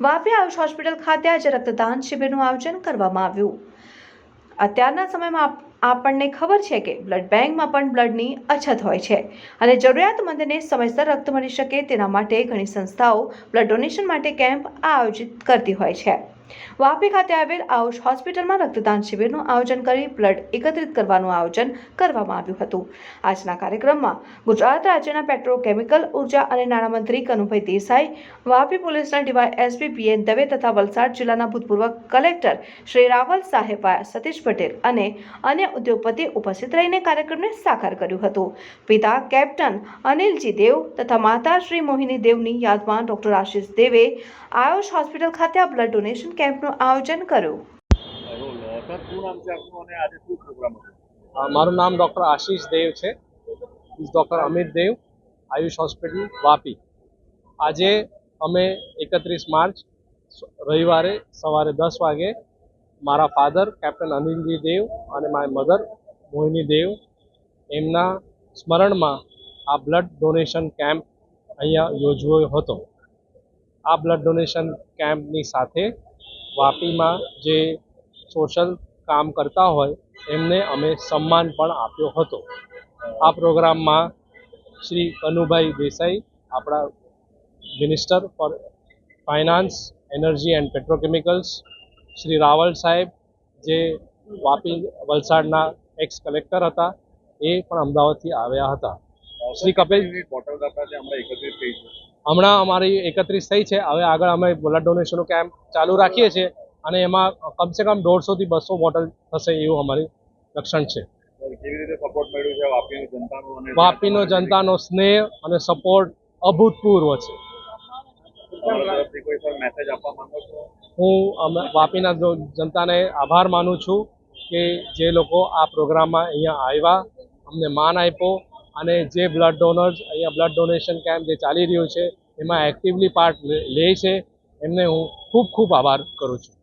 Vapi Ayush hospital ખાતે આજે રક્તદાન શિબિરનું આયોજન કરવામાં આવ્યું. અત્યારના સમયમાં આપણને ખબર છે કે બ્લડ બેંકમાં પણ બ્લડની અછત હોય છે અને જરૂરિયાતમંદને સમયસર રક્ત મળી શકે તેના માટે ઘણી સંસ્થાઓ બ્લડ ડોનેશન માટે કેમ્પ આયોજિત કરતી હોય છે. વાપી ખાતે આવેલ આયુષ હોસ્પિટલમાં રક્તદાન શિબિરનું આયોજન કરી બ્લડ એકત્રિત કરવાનું આયોજન કરવામાં આવ્યું હતું. આજના કાર્યક્રમમાં ગુજરાત રાજ્યના પેટ્રોકેમિકલ, ઊર્જા અને નાણામંત્રી કનુભાઈ દેસાઈ, વાપી પોલીસના ડીવાય એસપી પીએન દવે તથા વલસાડ જિલ્લાના ભૂતપૂર્વ કલેક્ટર શ્રી રાવલ સાહેબ સતીશ પટેલ અને અન્ય ઉદ્યોગપતિ ઉપસ્થિત રહીને કાર્યક્રમને સાકાર કર્યું હતું. પિતા કેપ્ટન અનિલજી દેવ તથા માતા શ્રી મોહિની દેવની યાદમાં ડોક્ટર આશીષ દેવે આયુષ હોસ્પિટલ ખાતે આ બ્લડ ડોનેશન કેમ્પનું આયોજન કર્યું. મારું નામ ડૉક્ટર આશીષ દેવ છે. Doctor Amit Dev, Ayush hospital, Vapi. આજે અમે એકત્રીસ માર્ચ રવિવારે સવારે દસ વાગે મારા ફાધર, કેપ્ટન અનિલજી દેવ અને મારી મધર, મોહિની દેવ, એમના સ્મરણમાં આ બ્લડ ડોનેશન કેમ્પ અહીંયા યોજવો હતો. આ બ્લડ ડોનેશન કેમ્પની સાથે વાપીમાં જે સોશિયલ કામ કરતા હોય, એમને અમે સન્માન પણ આપ્યો હતો. આ પ્રોગ્રામમાં શ્રી કનુભાઈ દેસાઈ, આપણા minister for finance energy and petrochemicals Shri Raval સાહેબ, જે વાપી વલસાડના એક્સ કલેક્ટર હતા, એ પણ અમદાવાદથી આવ્યા હતા. શ્રી કપિલ બોટલ હતા છે હમણાં એકત્રિત થઈ હમણાં અમારી એકત્રીસ થઈ છે. હવે આગળ અમે બ્લડ ડોનેશનનો કેમ્પ ચાલુ રાખીએ છીએ અને એમાં કમસે કમ દોઢસોથી બસો બોટલ થશે એવું અમારી લક્ષણ છે. વાપીની જનતાનો સ્નેહ અને સપોર્ટ અભૂતપૂર્વ છે. હું અમે વાપીના જનતાને આભાર માનું છું કે જે લોકો આ પ્રોગ્રામમાં અહીંયા આવ્યા અમને માન આપ્યો અને જે બ્લડ ડોનર્સ અહીંયા બ્લડ ડોનેશન કેમ્પ જે ચાલી રહ્યું છે, એમાં એક્ટિવલી પાર્ટ લે છે. એમને હું ખૂબ ખૂબ આભાર કરું છું.